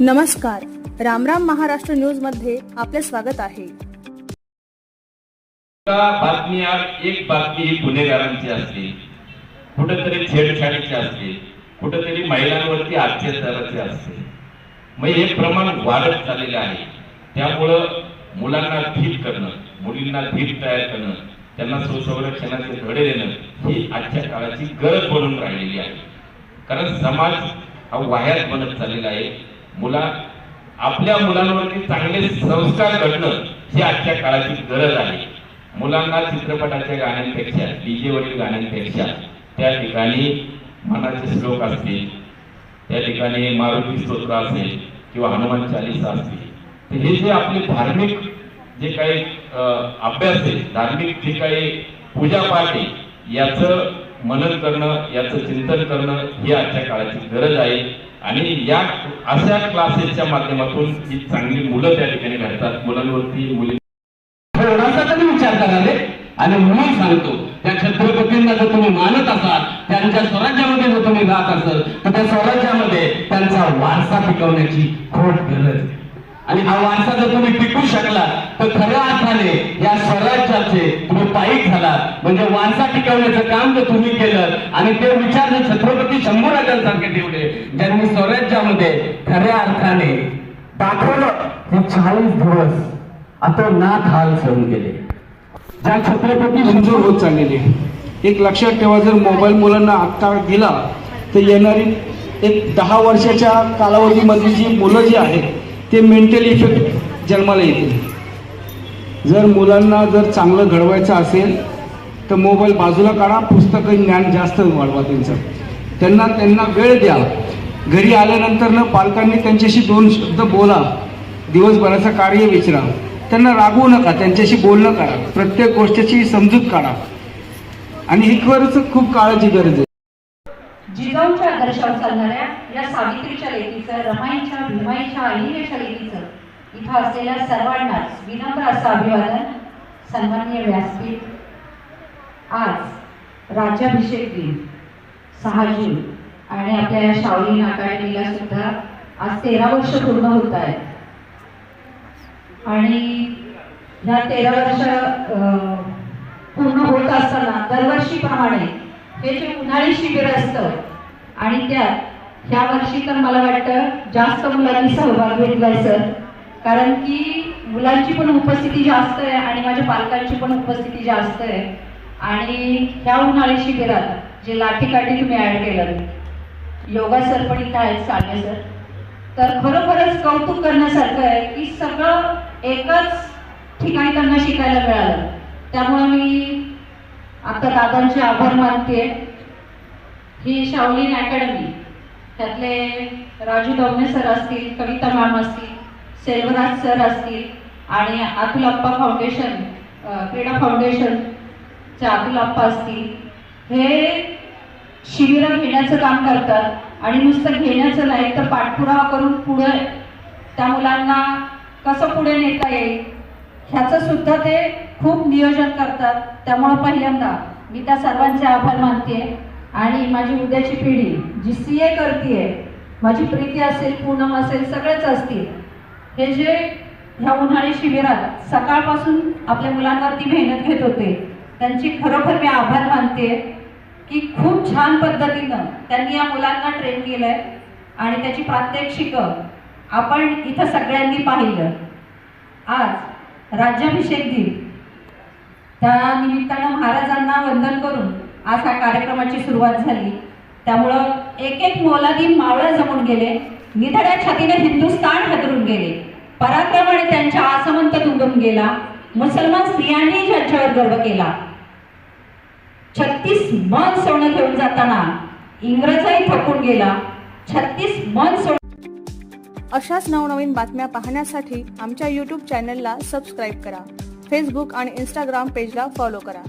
नमस्कार. रामराम महाराष्ट्र न्यूजमध्ये आपले स्वागत आहे. बातमी आज एक बातमी ही गुन्हेगारांची असते. कुठेतरी छेडछाडीची असते. कुठेतरी महिलांवरती अत्याचाराची असते. मग हे प्रमाण वाढत चाललेलं आहे. त्यामुळं मुलांना धीट करणं मुलींना धीट तयार करणं त्यांना सुसंरक्षणाचे धडे देणं ही आजच्या काळाची गरज बनून राहिलेली आहे. कारण समाज हा वाह्यात बनत चाललेला आहे. मुला आपल्या मुलांवरती चांगले संस्कार घडणं ही आजच्या काळाची गरज आहे. मुलांना चित्रपटाच्या गाण्यांपेक्षा डीजे वरील गाण्यांपेक्षा त्या ठिकाणी मनाचे श्लोक असतील त्या ठिकाणी मारुती स्तोत्र असेल किंवा हनुमान चालिसा असतील. तर हे जे आपले धार्मिक जे काही अं, अभ्यास आहे धार्मिक जे काही पूजा पाठ आहे याचं मनन करणं याचं चिंतन करणं ही आजच्या काळाची गरज आहे. आणि या अशा क्लासेसच्या माध्यमातून ही चांगली मुलं त्या ठिकाणी घडतात. मुलांवरती मुली थोडासा तरी विचार करावे आणि म्हणून सांगतो त्या छत्रपतींना जर तुम्ही मानत असाल त्यांच्या स्वराज्यामध्ये जर तुम्ही राहत असाल तर त्या स्वराज्यामध्ये त्यांचा वारसा टिकवण्याची खोट गरज आणि हा वारसा जर तुम्ही टिकू शकला तर खऱ्या अर्थाने या स्वराज्याचे तुम्ही पायी झाला म्हणजे वारसा टिकवण्याचं काम जर तुम्ही केलं आणि ते विचार जर छत्रपती शंभूराजांसारखे ठेवले. ज्यांनी स्वराज्यामध्ये खऱ्या अर्थाने दाखवलं हे चाळीस दिवस आता नाक हाल सहन केले. ज्या छत्रपती मंजूर होत चाललेले एक लक्षात ठेवा जर मोबाईल मुलांना आत्ता दिला तर येणारी एक दहा वर्षाच्या कालावधीमधली जी मुलं जी आहेत ते मेंटल इफेक्ट जन्माला येतील. जर मुलांना जर चांगलं घडवायचं असेल तर मोबाईल बाजूला काढा पुस्तकं ज्ञान जास्त वाढवा त्यांचं. त्यांना त्यांना वेळ द्या. घरी आल्यानंतर ना पालकांनी त्यांच्याशी दोन शब्द बोला. दिवसभराचं कार्य विचारा. त्यांना रागवू नका त्यांच्याशी बोलणं करा. प्रत्येक गोष्टीची समजूत काढा. आणि ही खरंच खूप काळाची गरज आहे. जिजाऊच्या आदर्शावर चालणाऱ्या या सावित्रीच्या लेखीचं रमाईच्या भीमाईच्या अहिल्याच्या लेखीचं इथं असलेल्या सर्वांनाच विनम्र असं अभिवादन. सन्मान्य व्यासपीठ. आज राज्याभिषेक दिन. सहा जून आणि आपल्या या शावलीन अकॅडमीला सुद्धा आज तेरा वर्ष पूर्ण होत आहेत. आणि ह्या तेरा वर्ष पूर्ण होत असताना दरवर्षीप्रमाणे हे जे उन्हाळी शिबिर असतं आणि त्यात ह्या वर्षी तर मला वाटतं जास्त मुलांनी सहभाग घेतलाय सर. कारण की मुलांची पण उपस्थिती जास्त आहे आणि माझ्या पालकांची पण उपस्थिती जास्त आहे. आणि ह्या उन्हाळी शिबिरात जे लाठीकाठी तुम्ही ॲड केलं. योगा सर पण इथं आहेत साने सर तर खरोखरच कौतुक करण्यासारखं आहे की सगळं एकच ठिकाणी त्यांना शिकायला मिळालं. त्यामुळे मी आता दादांचे आभार मानते ही शावलीन अकॅडमी त्यातले राजू दवणे सर असतील कविता मॅम असतील सेल्वराज सर असतील आणि अतुल अप्पा फाउंडेशन क्रीडा फाउंडेशनच्या अतुल अप्पा असतील. हे शिबिरं घेण्याचं काम करतात आणि नुसतं घेण्याचं नाही तर पाठपुरावा करून पुढे त्या मुलांना कसं पुढे नेता येईल ह्याचं सुद्धा ते खूप नियोजन करतात. त्यामुळं पहिल्यांदा मी त्या सर्वांचे आभार मानते आणि माझी उद्याची पिढी जी सी ए करते माझी प्रीती असेल पूनम असेल सगळेच असतील हे जे ह्या उन्हाळी शिबिरात सकाळपासून आपल्या मुलांवरती मेहनत घेत होते त्यांची खरोखर मी आभार मानते की खूप छान पद्धतीनं त्यांनी या मुलांना ट्रेन केलंय आणि त्याची प्रात्यक्षिक आपण इथं सगळ्यांनी पाहिलं. आज राज्याभिषेक दिन. त्या निमित्तानं महाराजांना वंदन करून आज ह्या कार्यक्रमाची सुरुवात झाली. त्यामुळं एक एक मोलादी मावळं जमून गेले. निधड्या छातीने हिंदुस्थान हदरून गेले. पराक्रमाने त्यांच्या आसमंत तुंबून गेला. मुसलमान स्त्रियांनी ज्यांच्यावर गर्व केला. छत्तीस मन सोनं घेऊन जाताना इंग्रजही थकून गेला. छत्तीस मन सोनं अशाच नवनवीन बातम्या पाहण्यासाठी आमच्या यूट्यूब चॅनलला सबस्क्राईब करा. फेसबुक आणि इंस्टाग्राम पेजला फॉलो करा.